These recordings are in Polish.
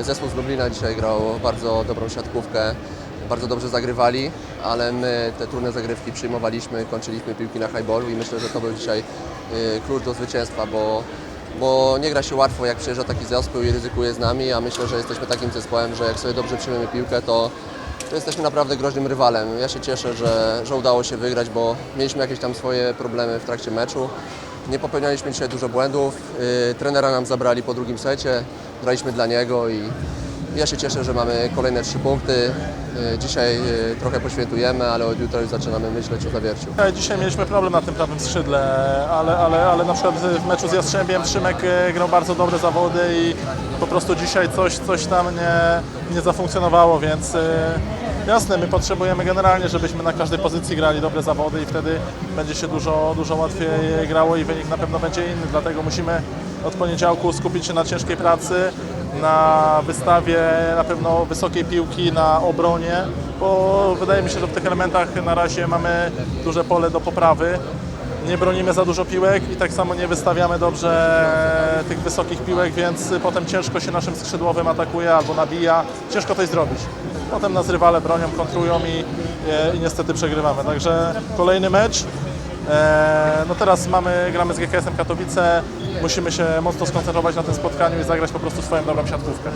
Y, Zespół z Lublina dzisiaj grał bardzo dobrą siatkówkę, bardzo dobrze zagrywali, ale my te trudne zagrywki przyjmowaliśmy, kończyliśmy piłki na highballu i myślę, że to był dzisiaj y, klucz do zwycięstwa, bo, bo nie gra się łatwo jak przyjeżdża taki zespół i ryzykuje z nami, a myślę, że jesteśmy takim zespołem, że jak sobie dobrze przyjmiemy piłkę, to, to jesteśmy naprawdę groźnym rywalem. Ja się cieszę, że, że udało się wygrać, bo mieliśmy jakieś tam swoje problemy w trakcie meczu. Nie popełnialiśmy dzisiaj dużo błędów. Yy, trenera nam zabrali po drugim secie, graliśmy dla niego i ja się cieszę, że mamy kolejne trzy punkty. Yy, dzisiaj yy, trochę poświętujemy, ale od jutra już zaczynamy myśleć o zawierciu. E, Dzisiaj mieliśmy problem na tym prawym skrzydle, ale, ale, ale na przykład w meczu z Jastrzębiem Szymek e, grał bardzo dobre zawody i po prostu dzisiaj coś, coś tam nie, nie zafunkcjonowało, więc e, jasne, my potrzebujemy generalnie, żebyśmy na każdej pozycji grali dobre zawody i wtedy będzie się dużo, dużo łatwiej grało i wynik na pewno będzie inny, dlatego musimy od poniedziałku skupić się na ciężkiej pracy, na wystawie na pewno wysokiej piłki, na obronie, bo wydaje mi się, że w tych elementach na razie mamy duże pole do poprawy. Nie bronimy za dużo piłek i tak samo nie wystawiamy dobrze tych wysokich piłek, więc potem ciężko się naszym skrzydłowym atakuje albo nabija. Ciężko coś zrobić. Potem nas rywale bronią, kontrują i, i niestety przegrywamy. Także kolejny mecz. E, No teraz mamy, gramy z GKS-em Katowice, musimy się mocno skoncentrować na tym spotkaniu i zagrać po prostu swoją dobrą siatkówkę.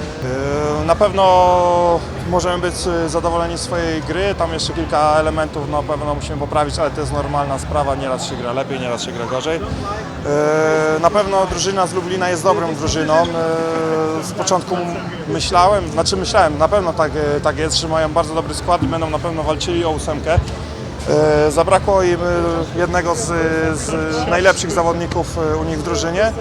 Yy, Na pewno możemy być y, zadowoleni z swojej gry. Tam jeszcze kilka elementów na pewno musimy poprawić, ale to jest normalna sprawa. Nieraz się gra lepiej, nieraz się gra gorzej. Na pewno drużyna z Lublina jest dobrą drużyną. Z początku myślałem, znaczy myślałem, na pewno tak, tak jest, że mają bardzo dobry skład i będą na pewno walczyli o ósemkę. E, Zabrakło im e, jednego z, z najlepszych zawodników e, u nich w drużynie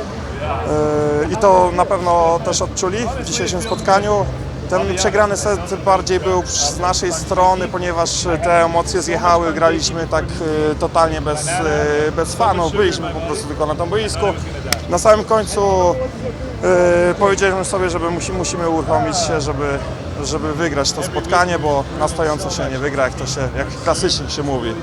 i to na pewno też odczuli w dzisiejszym spotkaniu. Ten przegrany set bardziej był z naszej strony, ponieważ te emocje zjechały, graliśmy tak totalnie bez, bez fanów, byliśmy po prostu tylko na tym boisku. Na samym końcu e, powiedzieliśmy sobie, że musi, musimy uruchomić się, żeby, żeby wygrać to spotkanie, bo na stojąco się nie wygra, jak to się, jak klasycznie się mówi.